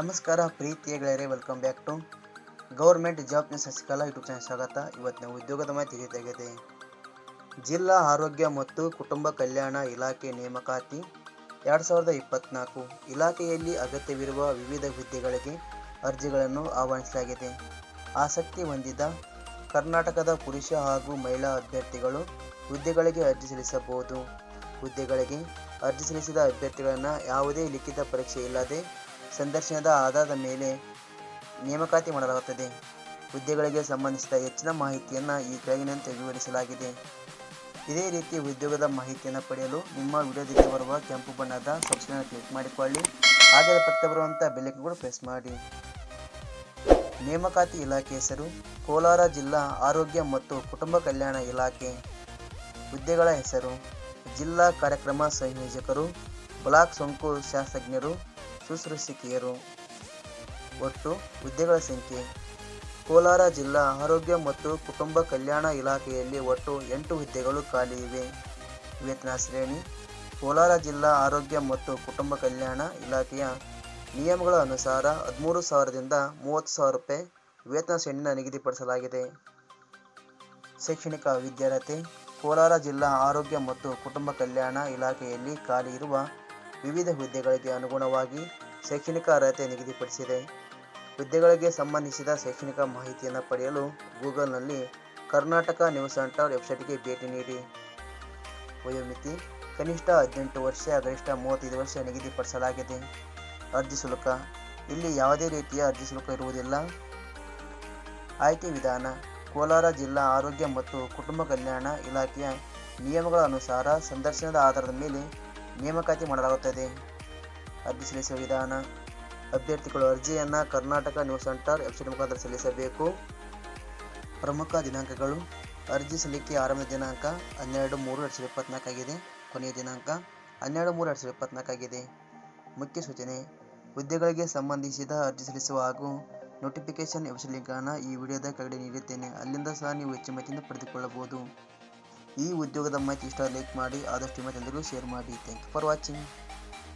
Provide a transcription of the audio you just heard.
ನಮಸ್ಕಾರ ಪ್ರೀತಿಯ ಗೆಳೆಯರೇ ವೆಲ್ಕಮ್ ಬ್ಯಾಕ್ ಟು ಗೌರ್ಮೆಂಟ್ ಜಾಬ್ನ ಸಸಿಕಾಲ ಯೂಟ್ಯೂಬ್ ಚಾನಲ್ ಸ್ವಾಗತ. ಇವತ್ತಿನ ಉದ್ಯೋಗದ ಮಾಹಿತಿ ತೆಗೆದಿದೆ ಜಿಲ್ಲಾ ಆರೋಗ್ಯ ಮತ್ತು ಕುಟುಂಬ ಕಲ್ಯಾಣ ಇಲಾಖೆ ನೇಮಕಾತಿ ಎರಡು ಸಾವಿರದ ಇಪ್ಪತ್ನಾಲ್ಕು ಇಲಾಖೆಯಲ್ಲಿ ಅಗತ್ಯವಿರುವ ವಿವಿಧ ಹುದ್ದೆಗಳಿಗೆ ಅರ್ಜಿಗಳನ್ನು ಆಹ್ವಾನಿಸಲಾಗಿದೆ. ಆಸಕ್ತಿ ಹೊಂದಿದ ಕರ್ನಾಟಕದ ಪುರುಷ ಹಾಗೂ ಮಹಿಳಾ ಅಭ್ಯರ್ಥಿಗಳು ಹುದ್ದೆಗಳಿಗೆ ಅರ್ಜಿ ಸಲ್ಲಿಸಬಹುದು. ಹುದ್ದೆಗಳಿಗೆ ಅರ್ಜಿ ಸಲ್ಲಿಸಿದ ಅಭ್ಯರ್ಥಿಗಳನ್ನು ಯಾವುದೇ ಲಿಖಿತ ಪರೀಕ್ಷೆ ಇಲ್ಲದೆ ಸಂದರ್ಶನದ ಆಧಾರದ ಮೇಲೆ ನೇಮಕಾತಿ ಮಾಡಲಾಗುತ್ತದೆ. ಹುದ್ದೆಗಳಿಗೆ ಸಂಬಂಧಿಸಿದ ಹೆಚ್ಚಿನ ಮಾಹಿತಿಯನ್ನು ಈ ಕೆಳಗಿನಂತೆ ವಿವರಿಸಲಾಗಿದೆ. ಇದೇ ರೀತಿ ಉದ್ಯೋಗದ ಮಾಹಿತಿಯನ್ನು ಪಡೆಯಲು ನಿಮ್ಮ ವಿಡಿಯೋದಲ್ಲಿ ಬರುವ ಕೆಂಪು ಬಣ್ಣದ ಸಬ್ಸ್ಕ್ರೈಬ್ ಕ್ಲಿಕ್ ಮಾಡಿಕೊಳ್ಳಿ. ಅದರ ಪಕ್ಕ ಬರುವಂಥ ಬೆಲೆಗೆ ಕೂಡ ಪ್ರೆಸ್ ಮಾಡಿ. ನೇಮಕಾತಿ ಇಲಾಖೆ ಹೆಸರು ಕೋಲಾರ ಜಿಲ್ಲಾ ಆರೋಗ್ಯ ಮತ್ತು ಕುಟುಂಬ ಕಲ್ಯಾಣ ಇಲಾಖೆ. ಹುದ್ದೆಗಳ ಹೆಸರು ಜಿಲ್ಲಾ ಕಾರ್ಯಕ್ರಮ ಸಂಯೋಜಕರು, ಬ್ಲಾಕ್ ಸೋಂಕು ಶಾಸ್ತ್ರಜ್ಞರು ಶುಶ್ರೂಷಕಿಯರು. ಒಟ್ಟು ಹುದ್ದೆಗಳ ಸಂಖ್ಯೆ. ಕೋಲಾರ ಜಿಲ್ಲಾ ಆರೋಗ್ಯ ಮತ್ತು ಕುಟುಂಬ ಕಲ್ಯಾಣ ಇಲಾಖೆಯಲ್ಲಿ ಒಟ್ಟು ಎಂಟು ಹುದ್ದೆಗಳು ಖಾಲಿ ಇವೆ. ವೇತನ ಶ್ರೇಣಿ, ಕೋಲಾರ ಜಿಲ್ಲಾ ಆರೋಗ್ಯ ಮತ್ತು ಕುಟುಂಬ ಕಲ್ಯಾಣ ಇಲಾಖೆಯ ನಿಯಮಗಳ ಅನುಸಾರ ಹದಿಮೂರು ಸಾವಿರದಿಂದ ಮೂವತ್ತು ಸಾವಿರ ರೂಪಾಯಿ ವೇತನ ಶ್ರೇಣಿಯನ್ನು ನಿಗದಿಪಡಿಸಲಾಗಿದೆ. ಶೈಕ್ಷಣಿಕ ವಿದ್ಯಾರ್ಹತೆ ಕೋಲಾರ ಜಿಲ್ಲಾ ಆರೋಗ್ಯ ಮತ್ತು ಕುಟುಂಬ ಕಲ್ಯಾಣ ಇಲಾಖೆಯಲ್ಲಿ ಖಾಲಿ ಇರುವ ವಿವಿಧ ಹುದ್ದೆಗಳಿಗೆ ಅನುಗುಣವಾಗಿ ಶೈಕ್ಷಣಿಕ ಅರ್ಹತೆ ನಿಗದಿಪಡಿಸಿದೆ. ಹುದ್ದೆಗಳಿಗೆ ಸಂಬಂಧಿಸಿದ ಶೈಕ್ಷಣಿಕ ಮಾಹಿತಿಯನ್ನು ಪಡೆಯಲು ಗೂಗಲ್ನಲ್ಲಿ ಕರ್ನಾಟಕ ನ್ಯೂಸ್ ಸೆಂಟರ್ ವೆಬ್ಸೈಟ್ಗೆ ಭೇಟಿ ನೀಡಿ. ವಯೋಮಿತಿ, ಕನಿಷ್ಠ ಹದಿನೆಂಟು ವರ್ಷ, ಗರಿಷ್ಠ ಮೂವತ್ತೈದು ವರ್ಷ ನಿಗದಿಪಡಿಸಲಾಗಿದೆ. ಅರ್ಜಿ ಶುಲ್ಕ, ಇಲ್ಲಿ ಯಾವುದೇ ರೀತಿಯ ಅರ್ಜಿ ಶುಲ್ಕ ಇರುವುದಿಲ್ಲ. ಆಯ್ಕೆ ವಿಧಾನ ಕೋಲಾರ ಜಿಲ್ಲಾ ಆರೋಗ್ಯ ಮತ್ತು ಕುಟುಂಬ ಕಲ್ಯಾಣ ಇಲಾಖೆಯ ನಿಯಮಗಳ ಅನುಸಾರ ಸಂದರ್ಶನದ ಆಧಾರದ ಮೇಲೆ ನೇಮಕಾತಿ ಮಾಡಲಾಗುತ್ತದೆ. ಅರ್ಜಿ ಸಲ್ಲಿಸುವ ವಿಧಾನ. ಅಭ್ಯರ್ಥಿಗಳು ಅರ್ಜಿಯನ್ನು ಕರ್ನಾಟಕ ನ್ಯೂಸ್ ಸೆಂಟರ್ ವೆಬ್ಸೈಟ್ ಮುಖಾಂತರ ಸಲ್ಲಿಸಬೇಕು. ಪ್ರಮುಖ ದಿನಾಂಕಗಳು. ಅರ್ಜಿ ಸಲ್ಲಿಕೆ ಆರಂಭದ ದಿನಾಂಕ ಹನ್ನೆರಡು ಮೂರು ಎರಡು ಸಾವಿರದ ಇಪ್ಪತ್ನಾಲ್ಕಾಗಿದೆ ಕೊನೆಯ ದಿನಾಂಕ ಹನ್ನೆರಡು ಮೂರು ಎರಡು ಸಾವಿರದ ಇಪ್ಪತ್ನಾಲ್ಕಾಗಿದೆ ಮುಖ್ಯ ಸೂಚನೆ. ಹುದ್ದೆಗಳಿಗೆ ಸಂಬಂಧಿಸಿದ ಅರ್ಜಿ ಸಲ್ಲಿಸುವ ಹಾಗೂ ನೋಟಿಫಿಕೇಶನ್ ವೆಬ್ಸೈಟ್ ಲಿಂಕನ್ನು ಈ ವಿಡಿಯೋದ ಕೆಳಗಡೆ ನೀಡುತ್ತೇನೆ ಅಲ್ಲಿಂದ ಸಹ ನೀವು ಹೆಚ್ಚು ಮಾಹಿತಿಯನ್ನು ಪಡೆದುಕೊಳ್ಳಬಹುದು. ಈ ಉದ್ಯೋಗದ ಮಾಹಿತಿ ಇಷ್ಟ ಲೈಕ್ ಮಾಡಿ, ಆದಷ್ಟು ಮಾಹಿತಿ ಎಲ್ಲರಿಗೂ ಶೇರ್ ಮಾಡಿ. Thank you for watching